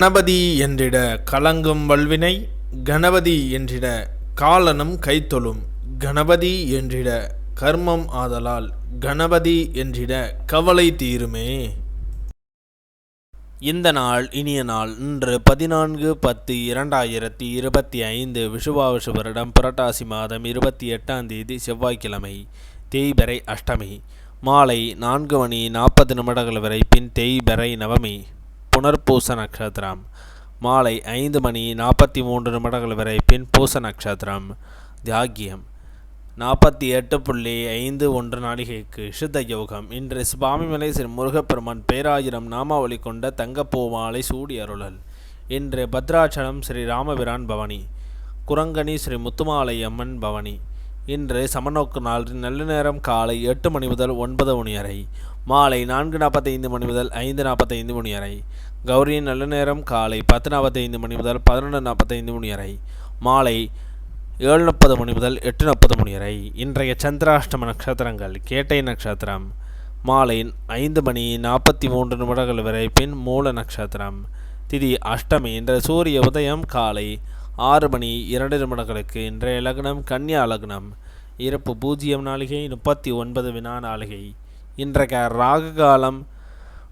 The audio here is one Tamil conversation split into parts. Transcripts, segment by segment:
கணபதி என்றிட கலங்கும் வல்வினை கணபதி என்றிட காலனும் கைத்தொழும் கணபதி என்றிட கர்மம் ஆதலால் கணபதி என்றிட கவலை தீருமே. இந்த நாள் இனிய நாள். இன்று பதினான்கு பத்து இரண்டாயிரத்தி இருபத்தி ஐந்து விஷுவாவசு வருடம் புரட்டாசி மாதம் இருபத்தி எட்டாம் தேதி செவ்வாய்க்கிழமை தேய்பறை அஷ்டமி. மாலை நான்கு மணி நாற்பது நிமிடங்கள் வரை பின் தேய்பறை நவமி. புனர்பூச நட்சத்திரம். மாலை ஐந்து மணி நாற்பத்தி மூன்று நிமிடங்கள் வரை பின் பூச நட்சத்திரம். தியாகியம். நாற்பத்தி எட்டு புள்ளி ஐந்து ஒன்று நாளிகைக்கு சித்த யோகம். இன்று சுவாமிமலை ஸ்ரீ முருகப்பெருமான் பேராயிரம் நாமாவளி கொண்ட தங்கப்பூ மாலை சூடி அருளல். இன்று பத்ராச்சலம் ஸ்ரீ ராமபிரான் பவனி. குரங்கணி ஸ்ரீ முத்துமாலை அம்மன் பவனி. இன்று சமநோக்கு நாள் நல்ல நேரம் காலை எட்டு மணி முதல் ஒன்பது மணி வரை மாலை நான்கு நாற்பத்தைந்து மணி முதல் ஐந்து நாற்பத்தைந்து மணி வரை கௌரியின் நல்ல நேரம் காலை பத்து நாற்பத்தைந்து மணி முதல் பதினொன்று நாற்பத்தைந்து மணி வரை மாலை ஏழு முப்பது மணி முதல் எட்டு முப்பது மணி வரை. இன்றைய சந்திராஷ்டம நட்சத்திரங்கள் கேட்டை நட்சத்திரம் மாலை ஐந்து மணி நாற்பத்தி மூன்று நிமிடங்கள் வரை பின் மூல நட்சத்திரம். திதி அஷ்டமி என்ற சூரிய உதயம் காலை ஆறு மணி இரண்டு நிமிடங்களுக்கு இன்றைய லக்னம் கன்னியா லக்னம். இறப்பு பூஜ்ஜியம் நாளிகை முப்பத்தி ஒன்பது வினா நாளிகை. இன்றைய ராகு காலம்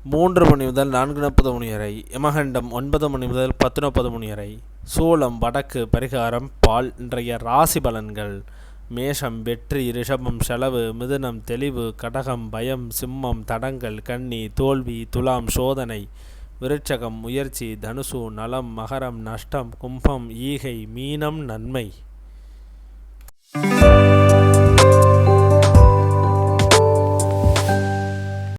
மூன்று மணி முதல் நான்கு முப்பது மணி வரை யமகண்டம் ஒன்பது மணி முதல் பத்து முப்பது மணி வரை. சூளம் வடக்கு பரிகாரம் பால் இன்றைய ராசி பலன்கள். மேஷம் வெற்றி ரிஷபம் செலவு மிதுனம் தெளிவு கடகம் பயம் சிம்மம் தடங்கள் கன்னி தோல்வி துலாம் சோதனை. விருட்சகம் முயற்சி தனுசு நலம் மகரம் நஷ்டம் கும்பம் ஈகை மீனம் நன்மை.